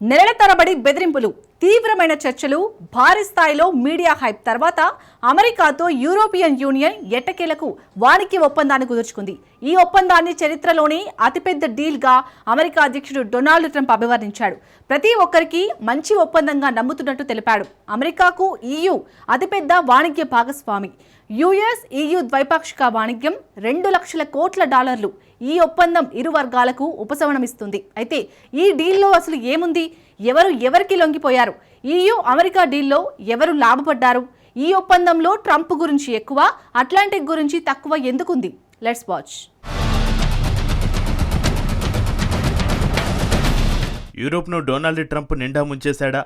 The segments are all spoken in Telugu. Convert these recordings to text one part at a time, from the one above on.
నెలల తరబడి బెదిరింపులు తీవ్రమైన చర్చలు భారీ స్థాయిలో మీడియా హైప్ తర్వాత అమెరికాతో యూరోపియన్ యూనియన్ ఎట్టకేలకు వాణిజ్య ఒప్పందాన్ని కుదుర్చుకుంది. ఈ ఒప్పందాన్ని చరిత్రలోనే అతిపెద్ద డీల్గా అమెరికా అధ్యక్షుడు డొనాల్డ్ ట్రంప్ అభివర్ణించాడు. ప్రతి ఒక్కరికి మంచి ఒప్పందంగా నమ్ముతున్నట్టు తెలిపాడు. అమెరికాకు ఈయు అతిపెద్ద వాణిజ్య భాగస్వామి. యుఎస్ ఈయు ద్వైపాక్షిక వాణిజ్యం రెండు లక్షల కోట్ల డాలర్లు ఈ ఒప్పందం ఇరు వర్గాలకు ఉపశమనమిస్తుంది. అయితే ఈ డీల్లో అసలు ఏముంది? ఎవరు ఎవరికి లొంగిపోయారు? ఈయు అమెరికా డీల్లో ఎవరు లాభపడ్డారు? ఈ ఒప్పందంలో ట్రంప్ గురించి ఎక్కువ అట్లాంటిక్ గురించి తక్కువ ఎందుకుంది? Let's watch. యూరోప్ను డొనాల్డ్ ట్రంప్ నిండా ముంచేశాడా?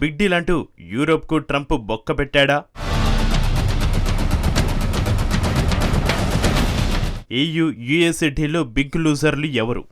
బిగ్ డీల్ అంటూ యూరోప్కు ట్రంప్ బొక్క పెట్టాడా? ఏయు యుఎస్ఏ డీల్లో బిగ్ లూజర్లు ఎవరు?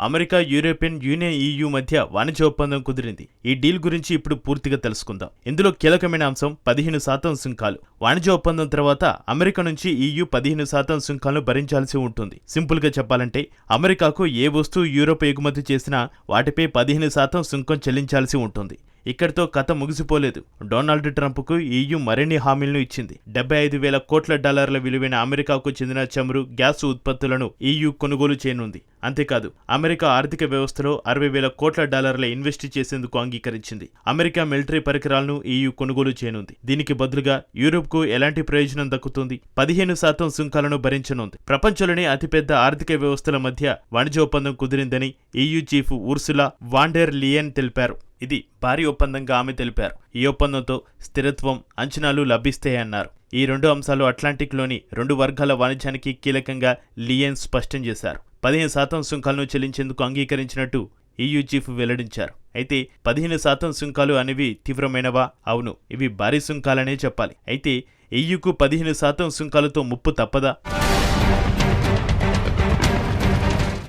అమెరికా యూరోపియన్ యూనియన్ ఈయూ మధ్య వాణిజ్య ఒప్పందం కుదిరింది. ఈ డీల్ గురించి ఇప్పుడు పూర్తిగా తెలుసుకుందాం. ఇందులో కీలకమైన అంశం పదిహేను శాతం సుంకాలు. వాణిజ్య ఒప్పందం తర్వాత అమెరికా నుంచి ఈయూ పదిహేను శాతం సుంకాలను భరించాల్సి ఉంటుంది. సింపుల్గా చెప్పాలంటే అమెరికాకు ఏ వస్తువు యూరోప్ ఎగుమతి చేసినా వాటిపై పదిహేను శాతం సుంకం చెల్లించాల్సి ఉంటుంది. ఇక్కడితో కథ ముగిసిపోలేదు. డొనాల్డ్ ట్రంప్కు ఈయూ మరిన్ని హామీలను ఇచ్చింది. డెబ్బై ఐదు వేల కోట్ల డాలర్ల విలువైన అమెరికాకు చెందిన చమురు గ్యాస్ ఉత్పత్తులను ఈయూ కొనుగోలు చేయనుంది. అంతేకాదు అమెరికా ఆర్థిక వ్యవస్థలో అరవై వేల కోట్ల డాలర్ల ఇన్వెస్ట్ చేసేందుకు అంగీకరించింది. అమెరికా మిలిటరీ పరికరాలను ఈయూ కొనుగోలు చేయనుంది. దీనికి బదులుగా యూరోప్కు ఎలాంటి ప్రయోజనం దక్కుతుంది? పదిహేను శాతం సుంకాలను భరించనుంది. ప్రపంచంలోనే అతిపెద్ద ఆర్థిక వ్యవస్థల మధ్య వాణిజ్య ఒప్పందం కుదిరిందని EU chief Ursula von der Leyen తెలిపారు. ఇది భారీ ఒప్పందంగా ఆమె తెలిపారు. ఈ ఒప్పందంతో స్థిరత్వం అంచనాలు లభిస్తాయన్నారు. ఈ రెండు అంశాలు అట్లాంటిక్లోని రెండు వర్గాల వాణిజ్యానికి కీలకంగా లియన్ స్పష్టం చేశారు. పదిహేను శాతం సుంకాలను చెల్లించేందుకు అంగీకరించినట్టు ఈయూ చీఫ్ వెల్లడించారు. అయితే పదిహేను శాతం సుంకాలు అనేవి తీవ్రమైనవా? అవును ఇవి భారీ సుంకాలనే చెప్పాలి. అయితే ఈయూకు పదిహేను శాతం సుంకాలతో ముప్పు తప్పదా?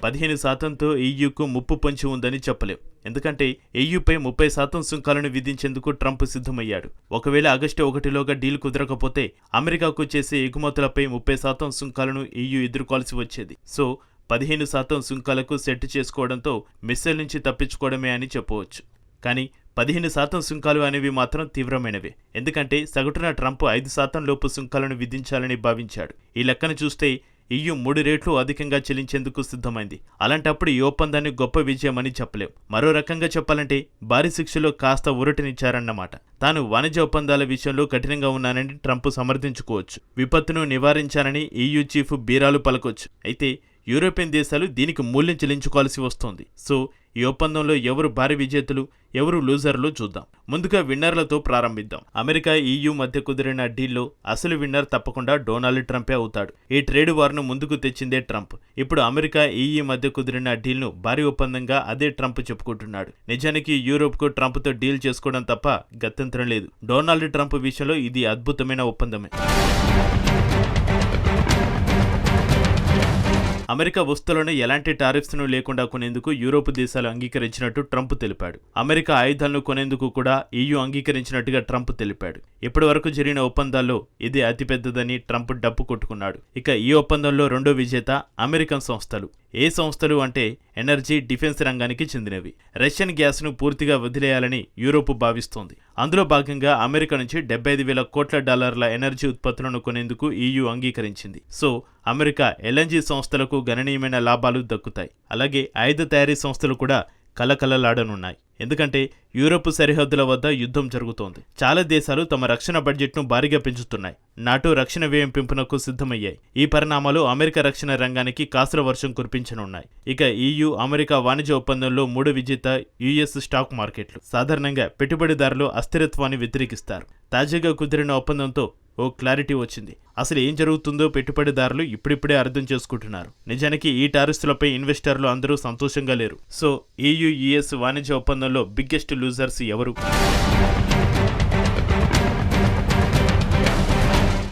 పదిహేను శాతంతో ఈయూకు ముప్పు పొంచి ఉందని చెప్పలేం. ఎందుకంటే ఏయూపై ముప్పై శాతం సుంకాలను విధించేందుకు ట్రంప్ సిద్ధమయ్యాడు. ఒకవేళ ఆగస్టు ఒకటిలోగా డీల్ కుదరకపోతే అమెరికాకు చేసే ఎగుమతులపై ముప్పై శాతం సుంకాలను ఈయూ ఎదుర్కోవాల్సి వచ్చేది. సో పదిహేను శాతం సుంకాలకు సెట్ చేసుకోవడంతో మిస్సైల్ నుంచి తప్పించుకోవడమే అని చెప్పవచ్చు. కానీ పదిహేను శాతం సుంకాలు అనేవి మాత్రం తీవ్రమైనవే. ఎందుకంటే సగటున ట్రంప్ ఐదు శాతం లోపు సుంకాలను విధించాలని భావించాడు. ఈ లెక్కను చూస్తే ఇయ్యు మూడు రేట్లు అధికంగా చెల్లించేందుకు సిద్ధమైంది. అలాంటప్పుడు ఈ ఒప్పందాన్ని గొప్ప విజయమని చెప్పలేం. మరో రకంగా చెప్పాలంటే భారీ శిక్షలో కాస్త ఉరటినిచ్చారన్నమాట తాను వాణిజ్య ఒప్పందాల విషయంలో కఠినంగా ఉన్నానని ట్రంప్ సమర్థించుకోవచ్చు. విపత్తును నివారించానని ఈయూ చీఫ్ బీరాలు పలకొచ్చు. అయితే యూరోపియన్ దేశాలు దీనికి మూల్యం చెల్లించుకోవాల్సి వస్తోంది. సో ఈ ఒప్పందంలో ఎవరు భారీ విజేతలు ఎవరు లూజర్లు చూద్దాం. ముందుగా విన్నర్లతో ప్రారంభిద్దాం. అమెరికా ఈయూ మధ్య కుదిరిన డీల్లో అసలు విన్నర్ తప్పకుండా డొనాల్డ్ ట్రంపే అవుతాడు. ఈ ట్రేడ్ వార్ను ముందుకు తెచ్చిందే ట్రంప్. ఇప్పుడు అమెరికా ఈయూ మధ్య కుదిరిన డీల్ను భారీ ఒప్పందంగా అదే ట్రంప్ చెప్పుకుంటున్నాడు. నిజానికి యూరోప్కు ట్రంప్తో డీల్ చేసుకోవడం తప్ప గత్యంతరం లేదు. డొనాల్డ్ ట్రంప్ విషయంలో ఇది అద్భుతమైన ఒప్పందమే. అమెరికా వస్తువులను ఎలాంటి టారిఫ్స్ను లేకుండా కొనేందుకు యూరోప్ దేశాలు అంగీకరించినట్టు ట్రంప్ తెలిపాడు. అమెరికా ఆయుధాలను కొనేందుకు కూడా ఈయూ అంగీకరించినట్టుగా ట్రంప్ తెలిపాడు. ఇప్పటి వరకు జరిగిన ఒప్పందాల్లో ఇది అతిపెద్దదని ట్రంప్ డప్పు కొట్టుకున్నాడు. ఇక ఈ ఒప్పందంలో రెండో విజేత అమెరికన్ సంస్థలు. ఏ సంస్థలు అంటే ఎనర్జీ డిఫెన్స్ రంగానికి చెందినవి. రష్యన్ గ్యాస్ను పూర్తిగా వదిలేయాలని యూరోప్ భావిస్తోంది. అందులో భాగంగా అమెరికా నుంచి డెబ్బై ఐదు వేల కోట్ల డాలర్ల ఎనర్జీ ఉత్పత్తులను కొనేందుకు ఈయూ అంగీకరించింది. సో అమెరికా ఎల్ఎన్జీ సంస్థలకు గణనీయమైన లాభాలు దక్కుతాయి. అలాగే ఆయుధ తయారీ సంస్థలు కూడా కలకలలాడనున్నాయి. ఎందుకంటే యూరోప్ సరిహద్దుల వద్ద యుద్ధం జరుగుతోంది. చాలా దేశాలు తమ రక్షణ బడ్జెట్ను భారీగా పెంచుతున్నాయి. నాటో రక్షణ వ్యయం పెంపునకు సిద్ధమయ్యాయి. ఈ పరిణామాలు అమెరికా రక్షణ రంగానికి కాసుల వర్షం కురిపించనున్నాయి. ఇక ఈయూ అమెరికా వాణిజ్య ఒప్పందంలో మూడు విజేత యుఎస్ స్టాక్ మార్కెట్లు సాధారణంగా పెట్టుబడిదారులు అస్థిరత్వాన్ని వ్యతిరేకిస్తారు. తాజాగా కుదిరిన ఒప్పందంతో ఓ క్లారిటీ వచ్చింది. అసలు ఏం జరుగుతుందో పెట్టుబడిదారులు ఇప్పుడిప్పుడే అర్థం చేసుకుంటున్నారు. నిజానికి ఈ టారిస్టులపై ఇన్వెస్టర్లు అందరూ సంతోషంగా లేరు. సో ఈయూ యుఎస్ వాణిజ్య ఒప్పందంలో బిగ్గెస్ట్ లూజర్స్ ఎవరు?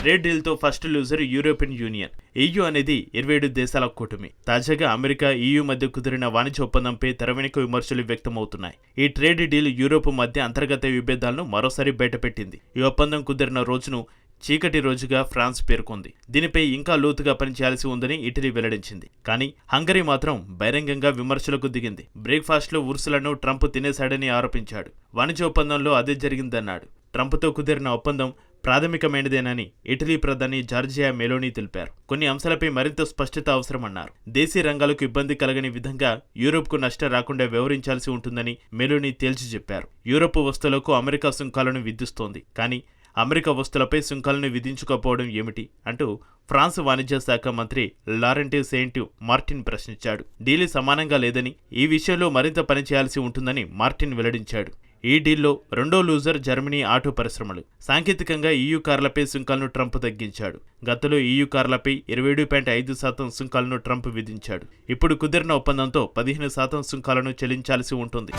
Trade డీల్తో first loser European Union. EU అనేది ఇరవై ఏడు దేశాల కూటమి. తాజాగా అమెరికా ఈయూ మధ్య కుదిరిన వాణిజ్య ఒప్పందంపై తెరవెనుక విమర్శలు వ్యక్తమవుతున్నాయి. ఈ ట్రేడ్ డీల్ యూరోప్ మధ్య అంతర్గత విభేదాలను మరోసారి బయటపెట్టింది. ఈ ఒప్పందం కుదిరిన రోజును చీకటి రోజుగా ఫ్రాన్స్ పేర్కొంది. దీనిపై ఇంకా లోతుగా పనిచేయాల్సి ఉందని ఇటలీ వెల్లడించింది. కానీ హంగరీ మాత్రం బహిరంగంగా విమర్శలకు దిగింది. బ్రేక్ఫాస్ట్లో ఉర్సులను ట్రంప్ తినేశాడని ఆరోపించాడు. వాణిజ్య ఒప్పందంలో అదే జరిగిందన్నాడు. ట్రంప్తో కుదిరిన ఒప్పందం ప్రాథమికమైనదేనని ఇటలీ ప్రధాని జార్జియా మెలోనీ తెలిపారు. కొన్ని అంశాలపై మరింత స్పష్టత అవసరమన్నారు. దేశీ రంగాలకు ఇబ్బంది కలగని విధంగా యూరోప్కు నష్టం రాకుండా వ్యవహరించాల్సి ఉంటుందని మెలోనీ తేల్చి చెప్పారు యూరోప్ వస్తువులకు అమెరికా సుంకాలను విధిస్తోంది. కానీ అమెరికా వస్తువులపై సుంకాలను విధించకపోవడం ఏమిటి అంటూ ఫ్రాన్స్ వాణిజ్య శాఖ మంత్రి లారెంటే సెయింట్ మార్టిన్ ప్రశ్నించాడు. డీల్ సమానంగా లేదని ఈ విషయంలో మరింత పనిచేయాల్సి ఉంటుందని మార్టిన్ వెల్లడించాడు. ఈ డీల్లో రెండో లూజర్ జర్మనీ ఆటో పరిశ్రమలు. సాంకేతికంగా ఈయూ కార్లపై సుంకాలను ట్రంప్ తగ్గించాడు. గతంలో ఈయూ కార్లపై ఇరవై ఏడు పాయింట్ ఐదు శాతం సుంకాలను ట్రంప్ విధించాడు. ఇప్పుడు కుదిరిన ఒప్పందంతో పదిహేను శాతం సుంకాలను చెల్లించాల్సి ఉంటుంది.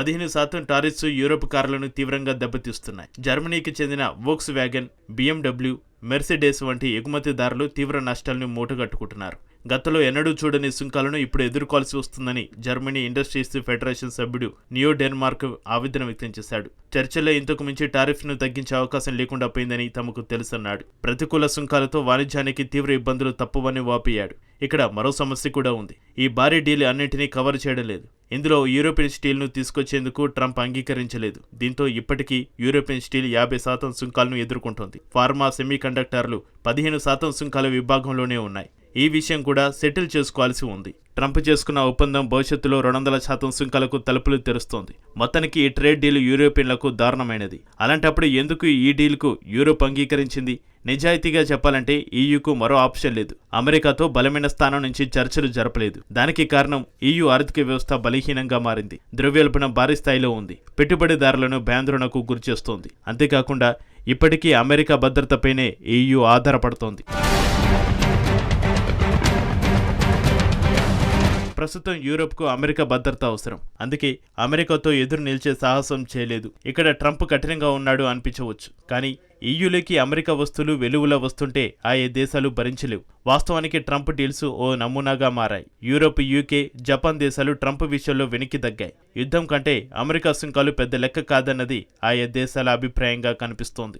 పదిహేను శాతం టారిఫ్స్ యూరోప్ కార్లను తీవ్రంగా దెబ్బతీస్తున్నాయి. జర్మనీకి చెందిన వోక్స్ వ్యాగన్ బిఎండబ్ల్యూ మెర్సిడెస్ వంటి ఎగుమతిదారులు తీవ్ర నష్టాలను మూటగట్టుకుంటున్నారు. గతంలో ఎన్నడూ చూడని సుంకాలను ఇప్పుడు ఎదుర్కోవాల్సి వస్తుందని జర్మనీ ఇండస్ట్రీస్ ఫెడరేషన్ సభ్యుడు నియో డెన్మార్క్ ఆవేదన వ్యక్తం చేశాడు. చర్చల్లో ఇంతకు మించి టారిఫ్ను తగ్గించే అవకాశం లేకుండా పోయిందని తమకు తెలుసన్నాడు. ప్రతికూల సుంకాలతో వాణిజ్యానికి తీవ్ర ఇబ్బందులు తప్పవని వాపోయాడు. ఇక్కడ మరో సమస్య కూడా ఉంది. ఈ భారీ డీల్ అన్నింటినీ కవర్ చేయడం లేదు. ఇందులో యూరోపియన్ స్టీల్ను తీసుకొచ్చేందుకు ట్రంప్ అంగీకరించలేదు. దీంతో ఇప్పటికీ యూరోపియన్ స్టీల్ యాభై శాతం సుంకాలను ఎదుర్కొంటోంది. ఫార్మా సెమీ కండక్టర్లు పదిహేను శాతం సుంకాల విభాగంలోనే ఉన్నాయి. ఈ విషయం కూడా సెటిల్ చేసుకోవాల్సి ఉంది. ట్రంప్ చేసుకున్న ఒప్పందం భవిష్యత్తులో రెండు వందల శాతం సుంకాలకు తలుపులు తెరుస్తోంది. మొత్తానికి ఈ ట్రేడ్ డీల్ యూరోపియన్లకు దారుణమైనది. అలాంటప్పుడు ఎందుకు ఈ డీల్కు యూరోప్ అంగీకరించింది? నిజాయితీగా చెప్పాలంటే ఈయూకు మరో ఆప్షన్ లేదు. అమెరికాతో బలమైన స్థానం నుంచి చర్చలు జరపలేదు. దానికి కారణం ఈయూ ఆర్థిక వ్యవస్థ బలహీనంగా మారింది. ద్రవ్యోల్బణం భారీ స్థాయిలో ఉంది. పెట్టుబడిదారులను భయాందోళనకు గురిచేస్తోంది. అంతేకాకుండా ఇప్పటికీ అమెరికా భద్రతపైనే ఈయూ ఆధారపడుతోంది. ప్రస్తుతం యూరోప్కు అమెరికా భద్రత అవసరం. అందుకే అమెరికాతో ఎదురు నిలిచే సాహసం చేయలేదు. ఇక్కడ ట్రంప్ కఠినంగా ఉన్నాడు అనిపించవచ్చు. కానీ ఈయూలోకి అమెరికా వస్తువులు వెలుగులా వస్తుంటే ఆయా దేశాలు భరించలేవు. వాస్తవానికి ట్రంప్ డీల్స్ ఓ నమూనాగా మారాయి. యూరోప్ యూకే జపాన్ దేశాలు ట్రంప్ విషయంలో వెనక్కి తగ్గాయి. యుద్ధం కంటే అమెరికా సుంకాలు పెద్ద లెక్క కాదన్నది ఆయా దేశాల అభిప్రాయంగా కనిపిస్తోంది.